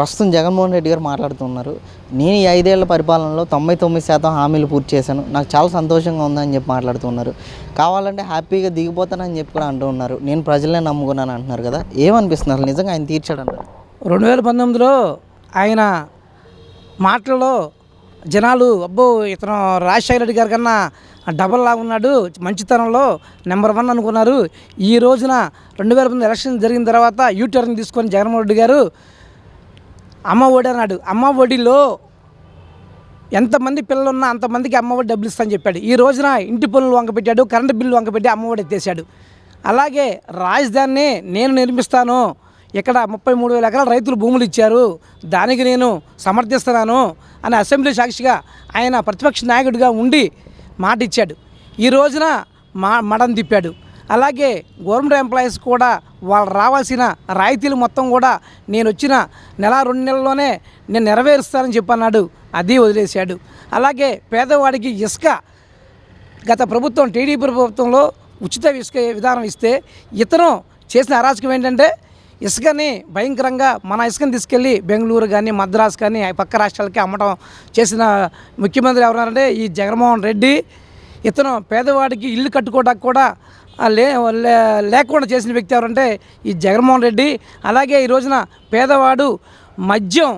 ప్రస్తుతం జగన్మోహన్ రెడ్డి గారు మాట్లాడుతున్నారు. నేను ఈ ఐదేళ్ళ పరిపాలనలో తొంభై తొమ్మిది శాతం హామీలు పూర్తి చేశాను. నాకు చాలా సంతోషంగా ఉందని చెప్పి మాట్లాడుతున్నారు. కావాలంటే హ్యాపీగా దిగిపోతానని చెప్పి కూడా అంటూ ఉన్నారు. నేను ప్రజలనే నమ్ముకున్నాను అంటున్నారు కదా. ఏమనిపిస్తున్నారు? నిజంగా ఆయన తీర్చాడంటారు. రెండు వేల పంతొమ్మిదిలో ఆయన మాటలలో జనాలు అబ్బో ఇతను రాజశేఖర రెడ్డి గారి కన్నా డబల్ లాగా ఉన్నాడు మంచితనంలో నెంబర్ వన్ అనుకున్నారు. ఈ రోజున రెండు వేల పంతొమ్మిది ఎలక్షన్ జరిగిన తర్వాత యూటర్న్ తీసుకొని జగన్మోహన్ రెడ్డి గారు అమ్మ ఒడి అన్నాడు. అమ్మ ఒడిలో ఎంతమంది పిల్లలు ఉన్నా అంతమందికి అమ్మఒడి డబ్బులు ఇస్తాను చెప్పాడు. ఈ రోజున ఇంటి పనులు వంకపెట్టాడు కరెంటు బిల్లు వంకపెట్టి అమ్మఒడి ఎత్తేసాడు. అలాగే రాజధానిని నేను నిర్మిస్తాను. ఇక్కడ ముప్పై మూడు వేల ఎకరాల రైతులు భూములు ఇచ్చారు. దానికి నేను సమర్థిస్తున్నాను అని అసెంబ్లీ సాక్షిగా ఆయన ప్రతిపక్ష నాయకుడిగా ఉండి మాట ఇచ్చాడు. ఈ రోజున మా మడం తిప్పాడు. అలాగే గవర్నమెంట్ ఎంప్లాయీస్ కూడా వాళ్ళు రావాల్సిన రాయితీలు మొత్తం కూడా నేను వచ్చిన నెల రెండు నెలల్లోనే నేను నెరవేరుస్తానని చెప్పన్నాడు. అది వదిలేశాడు. అలాగే పేదవాడికి ఇసుక గత ప్రభుత్వం టీడీపీ ప్రభుత్వంలో ఉచిత ఇసుక విధానం ఇస్తే ఇతను చేసిన అరాచకం ఏంటంటే ఇసుకని భయంకరంగా మన ఇసుకని తీసుకెళ్ళి బెంగళూరు కానీ మద్రాసు కానీ ఆ పక్క రాష్ట్రాలకి అమ్మటం చేసిన ముఖ్యమంత్రి ఎవరన్నారంటే ఈ జగన్మోహన్ రెడ్డి. ఇతను పేదవాడికి ఇల్లు కట్టుకోవడానికి కూడా లే లేకుండా చేసిన వ్యక్తి ఎవరంటే ఈ జగన్మోహన్ రెడ్డి. అలాగే ఈ రోజున పేదవాడు మద్యం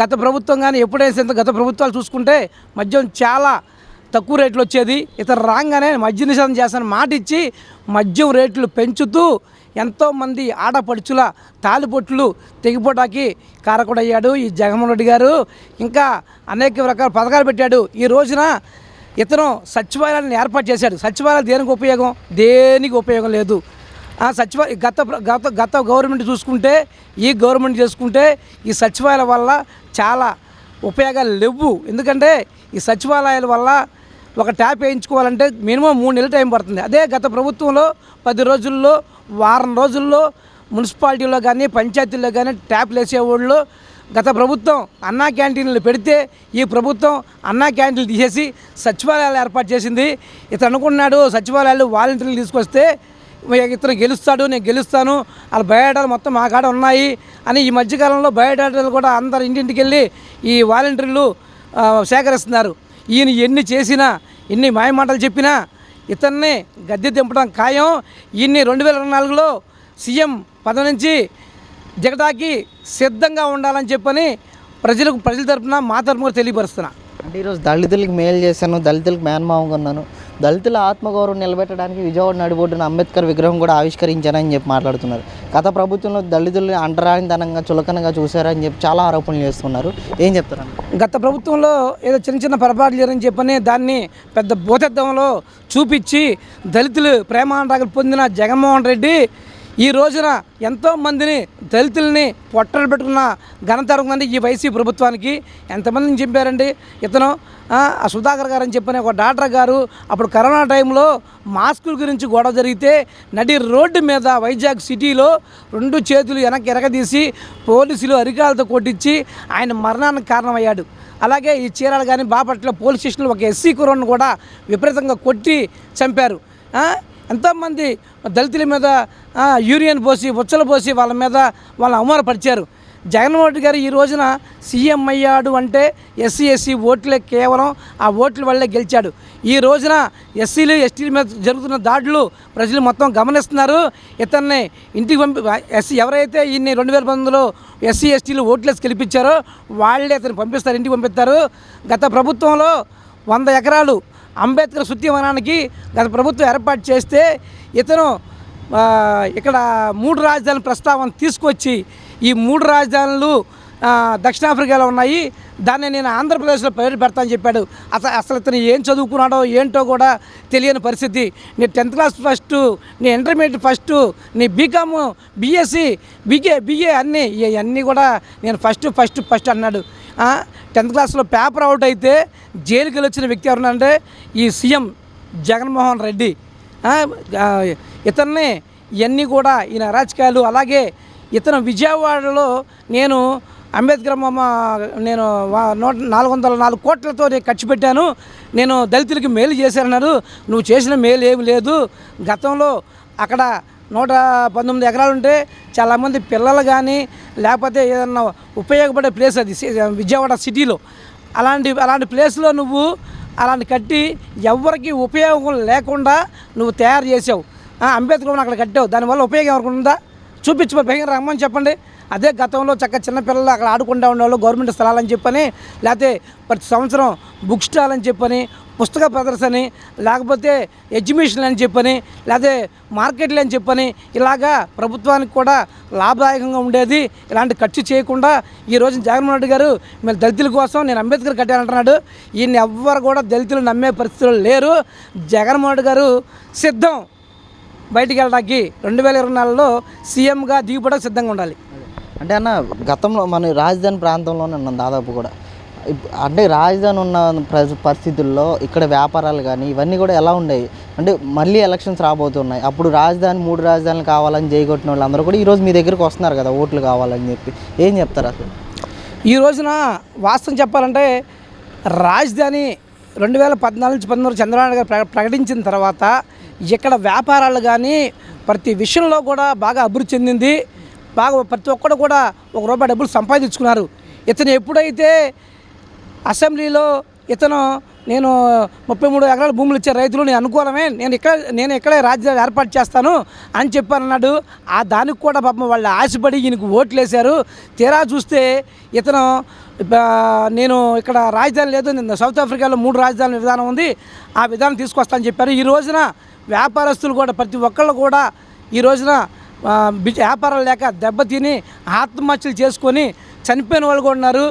గత ప్రభుత్వం కానీ ఎప్పుడైతే గత ప్రభుత్వాలు చూసుకుంటే మద్యం చాలా తక్కువ రేట్లు వచ్చేది. ఇతను రాగానే మద్య నిషేధం చేస్తానని మాట ఇచ్చి మద్యం రేట్లు పెంచుతూ ఎంతోమంది ఆడపడుచుల తాలిపొట్లు తెగిపోటాకి కారకుడయ్యాడు ఈ జగన్మోహన్ రెడ్డి గారు. ఇంకా అనేక రకాల పథకాలు పెట్టాడు. ఈ రోజున ఇతను సచివాలయాన్ని ఏర్పాటు చేశాడు. సచివాలయాలు దేనికి ఉపయోగం? దేనికి ఉపయోగం లేదు. ఆ సచివాలయ గత గత గత గవర్నమెంట్ చూసుకుంటే ఈ గవర్నమెంట్ చేసుకుంటే ఈ సచివాలయాల వల్ల చాలా ఉపయోగాలు లేవు. ఎందుకంటే ఈ సచివాలయాల వల్ల ఒక ట్యాప్ వేయించుకోవాలంటే మినిమం మూడు నెలలు టైం పడుతుంది. అదే గత ప్రభుత్వంలో పది రోజుల్లో వారం రోజుల్లో మున్సిపాలిటీలో కానీ పంచాయతీల్లో కానీ ట్యాప్లు వేసేవాళ్ళు గత ప్రభుత్వం అన్నా క్యాంటీన్లు పెడితే ఈ ప్రభుత్వం అన్నా క్యాంటీన్లు తీసేసి సచివాలయాలు ఏర్పాటు చేసింది. ఇతను అనుకున్నాడు సచివాలయాలు వాలంటీర్లు తీసుకొస్తే ఇతను గెలుస్తాడు నేను గెలుస్తాను వాళ్ళ బయోడాటాలు మొత్తం మా కాడ ఉన్నాయి అని ఈ మధ్యకాలంలో బయోడాటాలు కూడా అందరు ఇంటింటికి వెళ్ళి ఈ వాలంటీర్లు సేకరిస్తున్నారు. ఈయన ఎన్ని చేసినా ఎన్ని మాయమాటలు చెప్పినా ఇతన్ని గద్దె దింపడం ఖాయం. ఈయన్ని రెండు వేల ఇరవై నాలుగులో సీఎం పదవి నుంచి దిగటానికి సిద్ధంగా ఉండాలని చెప్పని ప్రజలకు ప్రజల తరపున మా తరపున తెలియపరుస్తున్నా. అంటే ఈరోజు దళితులకి మేలు చేశాను దళితులకు మేనమావంగా ఉన్నాను. దళితుల ఆత్మగౌరవం నిలబెట్టడానికి విజయవాడ నడిబొడ్డున అంబేద్కర్ విగ్రహం కూడా ఆవిష్కరించానని చెప్పి మాట్లాడుతున్నారు. గత ప్రభుత్వంలో దళితుల్ని అంటరానితనంగా చులకనగా చూశారని చెప్పి చాలా ఆరోపణలు చేస్తున్నారు. ఏం చెప్తారు గత ప్రభుత్వంలో ఏదో చిన్న చిన్న పొరపాట్లు జరిగిన చెప్పని దాన్ని పెద్ద భూతత్వంలో చూపించి దళితులు ప్రేమానురాగలు పొందిన జగన్మోహన్ రెడ్డి ఈ రోజున ఎంతోమందిని దళితుల్ని పొట్టలు పెట్టుకున్న ఘనత ఉందండి ఈ వైసీ ప్రభుత్వానికి ఎంతమందిని చెప్పారండి ఇతను సుధాకర్ గారు అని చెప్పిన ఒక డాక్టర్ గారు అప్పుడు కరోనా టైంలో మాస్కుల గురించి గొడవ జరిగితే నడి రోడ్డు మీద వైజాగ్ సిటీలో రెండు చేతులు వెనక్కి ఎరగదీసి పోలీసులు అరికాలతో కొట్టించి ఆయన మరణానికి కారణమయ్యాడు. అలాగే ఈ చీరాలు కానీ బాపట్ల పోలీస్ స్టేషన్లో ఒక ఎస్సీ కుర్రను కూడా విపరీతంగా కొట్టి చంపారు. ఎంతోమంది దళితుల మీద యూరియన్ పోసి ఉచ్చలు పోసి వాళ్ళ మీద వాళ్ళని అవమానపరిచారు. జగన్మోహన్ రెడ్డి గారు ఈ రోజున సీఎం అయ్యాడు అంటే ఎస్సీ ఎస్సీ ఓట్లే కేవలం ఆ ఓట్ల వల్లే గెలిచాడు. ఈ రోజున ఎస్సీలు ఎస్టీల మీద జరుగుతున్న దాడులు ప్రజలు మొత్తం గమనిస్తున్నారు. ఇతన్ని ఇంటికి పంపి ఎస్సీ ఎవరైతే ఈయన్ని రెండు వేల పంతొమ్మిదిలో ఎస్సీ ఎస్టీలు ఓట్లేసి గెలిపించారో వాళ్ళే అతను పంపిస్తారు ఇంటికి పంపిస్తారు. గత ప్రభుత్వంలో వంద ఎకరాలు అంబేద్కర్ శుద్ధివనానికి గత ప్రభుత్వం ఏర్పాటు చేస్తే ఇతను ఇక్కడ మూడు రాజధానుల ప్రస్తావన తీసుకొచ్చి ఈ మూడు రాజధానులు దక్షిణాఫ్రికాలో ఉన్నాయి. దాన్ని నేను ఆంధ్రప్రదేశ్లో పేరు పెడతానని చెప్పాడు. అసలు అసలు ఇతను ఏం చదువుకున్నాడో ఏంటో కూడా తెలియని పరిస్థితి. నీ టెన్త్ క్లాస్ ఫస్ట్ నీ ఇంటర్మీడియట్ ఫస్ట్ నీ బీకామ్ బీఎస్సీ బీకే బీఏ అన్నీ ఇవన్నీ కూడా నేను ఫస్ట్ ఫస్ట్ ఫస్ట్ అన్నాడు. టెన్త్ క్లాస్లో పేపర్ అవుట్ అయితే జైలుకి వెళ్ళొచ్చిన వ్యక్తి ఎవరంటే ఈ సీఎం జగన్మోహన్ రెడ్డి. ఇతన్ని ఇవన్నీ కూడా ఈయన అరాచకాలు. అలాగే ఇతను విజయవాడలో నేను అంబేద్కర్ బొమ్మ నేను నూట నాలుగు వందల నాలుగు కోట్లతో నేను ఖర్చు పెట్టాను. నేను దళితులకి మేలు చేశానన్నారు. నువ్వు చేసిన మేలు ఏమి లేదు. గతంలో అక్కడ నూట పంతొమ్మిది ఎకరాలు ఉంటే చాలామంది పిల్లలు కానీ లేకపోతే ఏదన్నా ఉపయోగపడే ప్లేస్ అది విజయవాడ సిటీలో. అలాంటి అలాంటి ప్లేస్లో నువ్వు అలాంటి కట్టి ఎవరికి ఉపయోగం లేకుండా నువ్వు తయారు చేసావు. అంబేద్కర్ భవన్ అక్కడ కట్టావు. దానివల్ల ఉపయోగం ఎవరికి ఉందా? చూపించు భయంకర రమ్మని చెప్పండి. అదే గతంలో చక్క చిన్నపిల్లలు అక్కడ ఆడుకుంటూ ఉండేవాళ్ళు గవర్నమెంట్ స్థలాలని చెప్పని లేకపోతే ప్రతి సంవత్సరం బుక్ స్టాల్ అని చెప్పని పుస్తక ప్రదర్శని లేకపోతే ఎగ్జిబిషన్లు అని చెప్పని లేకపోతే మార్కెట్లు అని చెప్పని ఇలాగా ప్రభుత్వానికి కూడా లాభదాయకంగా ఉండేది. ఇలాంటి ఖర్చు చేయకుండా ఈ రోజు జగన్మోహన్ రెడ్డి గారు మీరు దళితుల కోసం నేను అంబేద్కర్ కట్టానంటున్నాడు. ఈయన ఎవ్వరు కూడా దళితులు నమ్మే పరిస్థితులు లేరు. జగన్మోహన్ రెడ్డి గారు సిద్ధం. బయటికి వెళ్ళడానికి రెండు వేల ఇరవై నాలుగులో సీఎంగా దిగుబడ సిద్ధంగా ఉండాలి. అంటే అన్న గతంలో మన రాజధాని ప్రాంతంలోనే ఉన్నాం దాదాపు కూడా. అంటే రాజధాని ఉన్న ప్ర- పరిస్థితుల్లో ఇక్కడ వ్యాపారాలు కానీ ఇవన్నీ కూడా ఎలా ఉండేవి అంటే మళ్ళీ ఎలక్షన్స్ రాబోతున్నాయి. అప్పుడు రాజధాని మూడు రాజధానులు కావాలని జైగొట్టిన వాళ్ళందరూ కూడా ఈరోజు మీ దగ్గరికి వస్తున్నారు కదా ఓట్లు కావాలని చెప్పి. ఏం చెప్తారు అసలు? ఈ రోజున వాస్తవం చెప్పాలంటే రాజధాని రెండు వేల పద్నాలుగు నుంచి పంతొమ్మిది చంద్రబాబు గారు ప్ర- ప్రకటించిన తర్వాత ఇక్కడ వ్యాపారాలు కానీ ప్రతి విషయంలో కూడా బాగా అభివృద్ధి చెందింది. బాగా ప్రతి ఒక్కరు కూడా ఒక రూపాయి డబ్బులు సంపాదించుకున్నారు. ఇతను ఎప్పుడైతే అసెంబ్లీలో ఇతను నేను ముప్పై మూడు ఎకరాల భూములు ఇచ్చే రైతులు నేను అనుకూలమే నేను ఇక్కడ నేను ఇక్కడే రాజధాని ఏర్పాటు చేస్తాను అని చెప్పానన్నాడు ఆ దానికి కూడా పాపం వాళ్ళు ఆశపడి ఈయనకు ఓట్లు వేశారు తీరా చూస్తే ఇతను నేను ఇక్కడ రాజధాని లేదు నేను సౌత్ ఆఫ్రికాలో మూడు రాజధానుల విధానం ఉంది ఆ విధానం తీసుకొస్తానని చెప్పారు. ఈ రోజున వ్యాపారస్తులు కూడా ప్రతి ఒక్కళ్ళు కూడా ఈ రోజున వ్యాపారాలు లేక దెబ్బతిని ఆత్మహత్యలు చేసుకొని చనిపోయిన వాళ్ళు కూడా ఉన్నారు.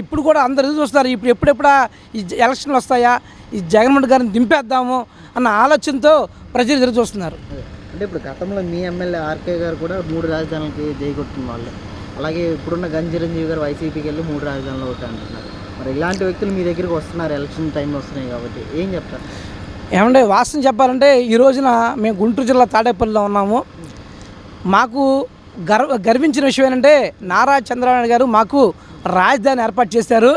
ఇప్పుడు కూడా అందరు చూస్తున్నారు. ఇప్పుడు ఎప్పుడెప్పుడా ఈ ఎలక్షన్లు వస్తాయా? ఈ జగన్మోహన్ గారిని దింపేద్దాము అన్న ఆలోచనతో ప్రజలు ఎదురు చూస్తున్నారు. అంటే ఇప్పుడు గతంలో మీ ఎమ్మెల్యే ఆర్కే గారు కూడా మూడు రాజధానులకి జైగొట్టిన వాళ్ళు. అలాగే ఇప్పుడున్న గన్ చిరంజీవి గారు వైసీపీకి వెళ్ళి మూడు రాజధానులు ఒకటి అంటున్నారు. మరి ఇలాంటి వ్యక్తులు మీ దగ్గరికి వస్తున్నారు. ఎలక్షన్ టైంలో వస్తున్నాయి కాబట్టి ఏం చెప్తారు? ఏమంటే వాస్తవం చెప్పాలంటే ఈ రోజున మేము గుంటూరు జిల్లా తాడేపల్లిలో ఉన్నాము. మాకు గర్వ గర్వించిన విషయం ఏంటంటే నారా చంద్రబాబు నాయుడు గారు మాకు రాజధాని ఏర్పాటు చేశారు.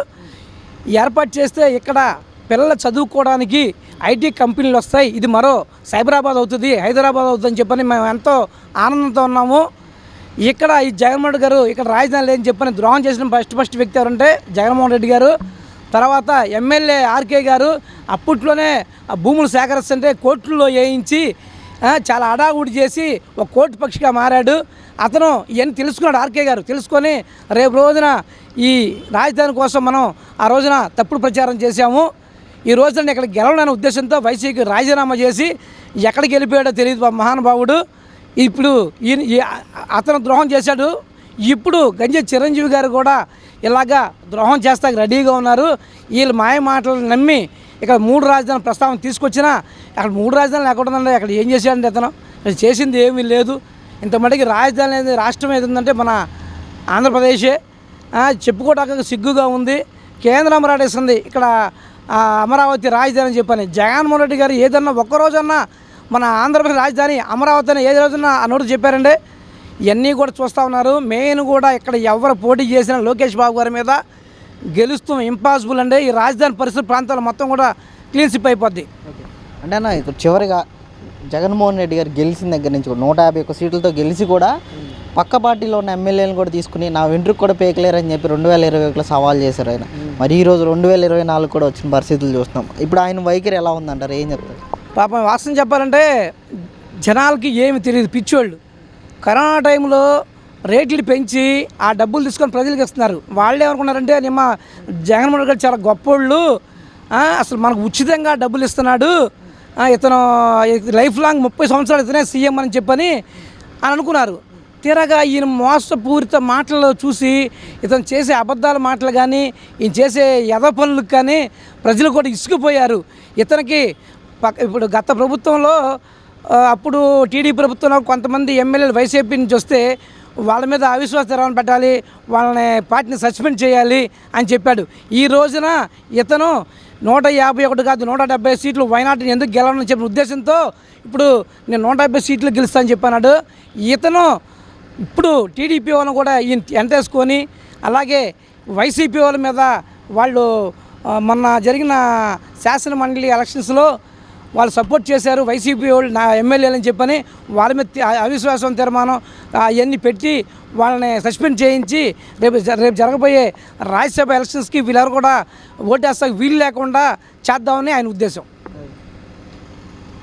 ఏర్పాటు చేస్తే ఇక్కడ పిల్లలు చదువుకోవడానికి ఐటీ కంపెనీలు వస్తాయి. ఇది మరో సైబరాబాద్ అవుతుంది హైదరాబాద్ అవుతుందని చెప్పని మేము ఎంతో ఆనందంతో ఉన్నాము. ఇక్కడ ఈ జగన్మోహన్ రెడ్డి గారు ఇక్కడ రాజధాని లేదని చెప్పని ద్రోహం చేసిన ఫస్ట్ ఫస్ట్ వ్యక్తి ఎవరంటే జగన్మోహన్ రెడ్డి గారు. తర్వాత ఎమ్మెల్యే ఆర్కే గారు. అప్పట్లోనే ఆ భూములు సేకరిస్తుంటే కోర్టుల్లో వేయించి చాలా అడాగుడి చేసి ఒక కోటి పక్షిగా మారాడు. అతను ఇవన్నీ తెలుసుకున్నాడు ఆర్కే గారు తెలుసుకొని రేపు రోజున ఈ రాజధాని కోసం మనం ఆ రోజున తప్పుడు ప్రచారం చేశాము. ఈ రోజున ఇక్కడ గెలవడానికి ఉద్దేశంతో వైసీపీకి రాజీనామా చేసి ఎక్కడికి వెళ్ళిపోయాడో తెలియదు పాపం మహానుభావుడు. ఇప్పుడు ఈయన అతను ద్రోహం చేశాడు. ఇప్పుడు గంజ చిరంజీవి గారు కూడా ఇలాగా ద్రోహం చేస్తాకి రెడీగా ఉన్నారు. వీళ్ళు మాయ మాటలు నమ్మి ఇక్కడ మూడు రాజధానుల ప్రస్తావన తీసుకొచ్చినా అక్కడ మూడు రాజధానులు లేకుండా అక్కడ ఏం చేశాడండి అతను? చేసింది ఏమీ లేదు. ఇంత మటుకి రాజధాని అనేది రాష్ట్రం ఏది ఉందంటే మన ఆంధ్రప్రదేశే. చెప్పుకోవటానికి చెప్పుకోవడానికి సిగ్గుగా ఉంది. కేంద్రం రాడేస్తుంది ఇక్కడ అమరావతి రాజధాని అని చెప్పని. జగన్మోహన్ రెడ్డి గారు ఏదన్నా ఒక్కరోజన్నా మన ఆంధ్రప్రదేశ్ రాజధాని అమరావతి అని ఏ రోజున ఆ నోటు చెప్పారండి. ఇవన్నీ కూడా చూస్తూ ఉన్నారు. మెయిన్ కూడా ఇక్కడ ఎవరు పోటీ చేసిన లోకేష్ బాబు గారి మీద గెలుస్తాం ఇంపాసిబుల్ అండి. ఈ రాజధాని పరిసర ప్రాంతాలు మొత్తం కూడా క్లీన్ సిప్ అయిపోద్ది. అంటే అన్న ఇప్పుడు చివరిగా జగన్మోహన్ రెడ్డి గారు గెలిచిన దగ్గర నుంచి కూడా నూట యాభై ఒక్క సీట్లతో గెలిచి కూడా పక్క పార్టీలో ఉన్న ఎమ్మెల్యేలను కూడా తీసుకుని నా వెంట్రుకు కూడా పేకలేరని చెప్పి రెండు వేల ఇరవై ఒకటిలో సవాల్ చేశారు ఆయన. మరి ఈ రోజు రెండు వేల ఇరవై నాలుగు కూడా వచ్చిన పరిస్థితులు చూస్తున్నాం. ఇప్పుడు ఆయన వైఖరి ఎలా ఉందంటారు? ఏం చెప్తారు? పాపం వాస్తవం చెప్పాలంటే జనాలకి ఏమి తెలియదు పిచ్చోళ్ళు. కరోనా టైంలో రేట్లు పెంచి ఆ డబ్బులు తీసుకొని ప్రజలకు ఇస్తున్నారు. వాళ్ళు ఏమనుకున్నారంటే నిమ్మ జగన్మోహన్ రెడ్డి గారు చాలా గొప్పోళ్ళు. అసలు మనకు ఉచితంగా డబ్బులు ఇస్తున్నాడు. ఇతను లైఫ్ లాంగ్ ముప్పై సంవత్సరాలు ఇతనే సీఎం అని చెప్పని అని అనుకున్నారు. తీరాగా ఈయన మోసపూరిత మాటలు చూసి ఇతను చేసే అబద్ధాల మాటలు కానీ ఈయన చేసే యథ పనులకు కానీ ప్రజలు కూడా ఇసుకుపోయారు. ఇతనికి పక్క ఇప్పుడు గత ప్రభుత్వంలో అప్పుడు టీడీ ప్రభుత్వంలో కొంతమంది ఎమ్మెల్యేలు వైసీపీ నుంచి వస్తే వాళ్ళ మీద అవిశ్వాస తీర్మానం పెట్టాలి వాళ్ళని పార్టీని సస్పెండ్ చేయాలి అని చెప్పాడు. ఈ రోజున ఇతను నూట యాభై ఒకటి కాదు నూట డెబ్బై సీట్లు వైనాటిని ఎందుకు గెలవని చెప్పిన ఉద్దేశంతో ఇప్పుడు నేను నూట డెబ్బై సీట్లు గెలుస్తానని చెప్పన్నాడు ఇతను ఇప్పుడు టీడీపీ వాళ్ళని కూడా ఈయన ఎంటేసుకొని అలాగే వైసీపీ వాళ్ళ మీద వాళ్ళు మొన్న జరిగిన శాసన మండలి ఎలక్షన్స్లో వాళ్ళు సపోర్ట్ చేశారు. వైసీపీ వాళ్ళు నా ఎమ్మెల్యేలని చెప్పని వాళ్ళ మీద అవిశ్వాసం తీర్మానం అవన్నీ పెట్టి వాళ్ళని సస్పెండ్ చేయించి రేపు జ- రేపు జరగబోయే రాజ్యసభ ఎలక్షన్స్కి వీళ్ళెవరు కూడా ఓటేస్తా వీలు లేకుండా చేద్దామని ఆయన ఉద్దేశం.